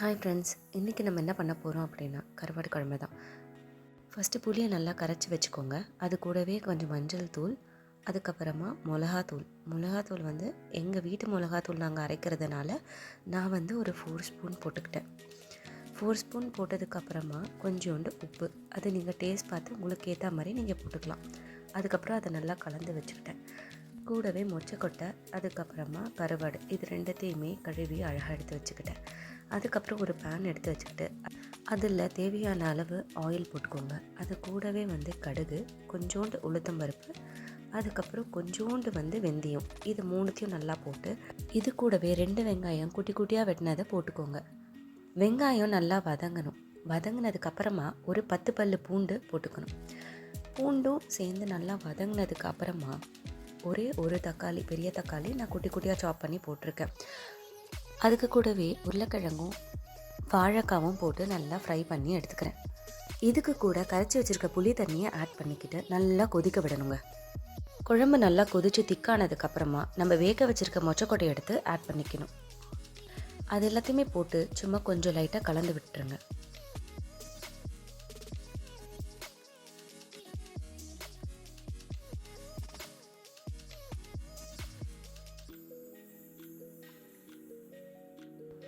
Hi friends இன்றைக்கி நம்ம என்ன பண்ண போகிறோம் அப்படின்னா கருவாடு குழம்பு தான். ஃபஸ்ட்டு புளியை நல்லா கரைச்சி வச்சுக்கோங்க. அது கூடவே கொஞ்சம் மஞ்சள் தூள் அதுக்கப்புறமா மிளகாத்தூள். மிளகாத்தூள் வந்து எங்கள் வீட்டு மிளகாத்தூள் நாங்கள் அரைக்கிறதுனால நான் வந்து ஒரு ஃபோர் ஸ்பூன் போட்டுக்கிட்டேன். ஃபோர் ஸ்பூன் போட்டதுக்கப்புறமா கொஞ்சோண்டு உப்பு. அது நீங்கள் டேஸ்ட் பார்த்து உங்களுக்கு ஏற்ற மாதிரி நீங்கள் போட்டுக்கலாம். அதுக்கப்புறம் அதை நல்லா கலந்து வச்சுக்கிட்டேன். கூடவே மொச்சக்கொட்டை அதுக்கப்புறமா கருவாடு. இது ரெண்டுத்தையுமே கழுவி அழகாக எடுத்து வச்சுக்கிட்டேன். அதுக்கப்புறம் ஒரு பேன் எடுத்து வச்சுக்கிட்டு அதில் தேவையான அளவு ஆயில் போட்டுக்கோங்க. அது கூடவே வந்து கடுகு கொஞ்சோண்டு உளுத்தம் பருப்பு அதுக்கப்புறம் கொஞ்சோண்டு வந்து வெந்தயம். இது மூணுத்தையும் நல்லா போட்டு இது கூடவே ரெண்டு வெங்காயம் குட்டி குட்டியாக வெட்டினதை போட்டுக்கோங்க. வெங்காயம் நல்லா வதங்கணும். வதங்கினதுக்கப்புறமா ஒரு பத்து பல்லு பூண்டு போட்டுக்கணும். பூண்டும் சேர்ந்து நல்லா வதங்கினதுக்கு அப்புறமா ஒரே ஒரு தக்காளி பெரிய தக்காளி நான் குட்டி குட்டியாக சாப் பண்ணி போட்டிருக்கேன். அதுக்கு கூடவே உருளைக்கிழங்கும் வாழைக்காவும் போட்டு நல்லா ஃப்ரை பண்ணி எடுத்துக்கிறேன். இதுக்கு கூட கரைச்சி வச்சுருக்க புளி தண்ணியை ஆட் பண்ணிக்கிட்டு நல்லா கொதிக்க விடணுங்க. குழம்பு நல்லா கொதித்து திக்கானதுக்கப்புறமா நம்ம வேக வச்சுருக்க மொச்சக்கொட்டையை எடுத்து ஆட் பண்ணிக்கணும். அது எல்லாத்தையுமே போட்டு சும்மா கொஞ்சம் லைட்டாக கலந்து விட்டுருங்க.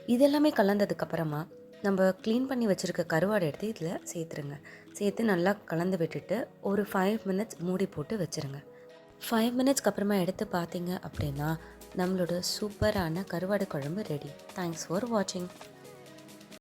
இதெல்லாமே கலந்ததுக்கப்புறமா நம்ம க்ளீன் பண்ணி வச்சுருக்க கருவாடை எடுத்து இதில் சேர்த்துருங்க. சேர்த்து நல்லா கலந்து விட்டுட்டு ஒரு ஃபைவ் மினிட்ஸ் மூடி போட்டு வச்சுருங்க. ஃபைவ் மினிட்ஸ்க்கு அப்புறமா எடுத்து பார்த்தீங்க அப்படின்னா நம்மளோட சூப்பரான கருவாடு குழம்பு ரெடி தேங்க்ஸ் ஃபார் வாட்சிங்